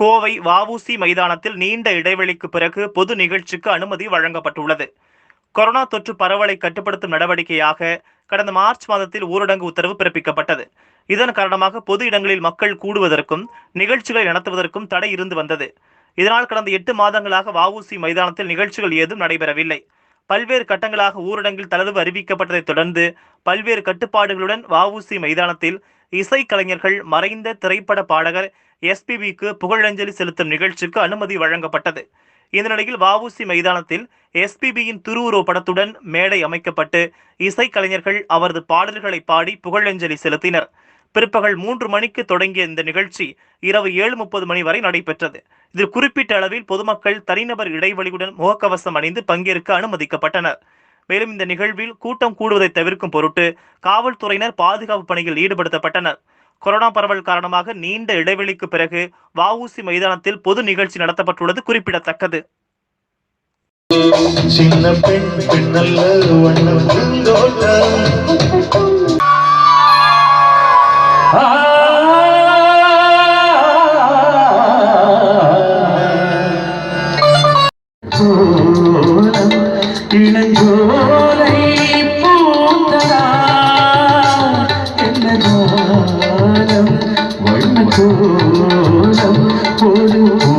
கோவை வஉசி மைதானத்தில் நீண்ட இடைவெளிக்கு பிறகு பொது நிகழ்ச்சிக்கு அனுமதி வழங்கப்பட்டுள்ளது. கொரோனா தொற்று பரவலை கட்டுப்படுத்தும் நடவடிக்கையாக கடந்த மார்ச் மாதத்தில் ஊரடங்கு உத்தரவு பிறப்பிக்கப்பட்டது. இதன் காரணமாக பொது இடங்களில் மக்கள் கூடுவதற்கும் நிகழ்ச்சிகளை நடத்துவதற்கும் தடை இருந்து வந்தது. இதனால் கடந்த எட்டு மாதங்களாக வஉசி மைதானத்தில் நிகழ்ச்சிகள் ஏதும் நடைபெறவில்லை. பல்வேறு கட்டங்களாக ஊரடங்கில் தளர்வு அறிவிக்கப்பட்டதைத் தொடர்ந்து பல்வேறு கட்டுப்பாடுகளுடன் வஉசி மைதானத்தில் இசைக்கலைஞர்கள் மறைந்த திரைப்பட பாடகர் எஸ்பிபிக்கு புகழஞ்சலி செலுத்தும் நிகழ்ச்சிக்கு அனுமதி வழங்கப்பட்டது. இந்த நிலையில் வவுசி மைதானத்தில் எஸ்பிபியின் திருவுருவ படத்துடன் மேடை அமைக்கப்பட்டு இசைக்கலைஞர்கள் அவரது பாடல்களை பாடி புகழஞ்சலி செலுத்தினர். பிற்பகல் மூன்று மணிக்கு தொடங்கிய இந்த நிகழ்ச்சி இரவு ஏழு முப்பது மணி வரை நடைபெற்றது. இதில் குறிப்பிட்ட அளவில் பொதுமக்கள் தனிநபர் இடைவெளியுடன் முகக்கவசம் அணிந்து பங்கேற்க அனுமதிக்கப்பட்டனர். மேலும் இந்த நிகழ்வில் கூட்டம் கூடுவதை தவிர்க்கும் பொருட்டு காவல்துறையினர் பாதுகாப்பு பணியில் ஈடுபடுத்தப்பட்டனர். கொரோனா பரவல் காரணமாக நீண்ட இடைவெளிக்கு பிறகு வஉசி மைதானத்தில் பொது நிகழ்ச்சி நடத்தப்பட்டுள்ளது குறிப்பிடத்தக்கது. சின்ன பெண் பெண்ணல்ல இளஞ்சோலம் വൈകോലം കൊടു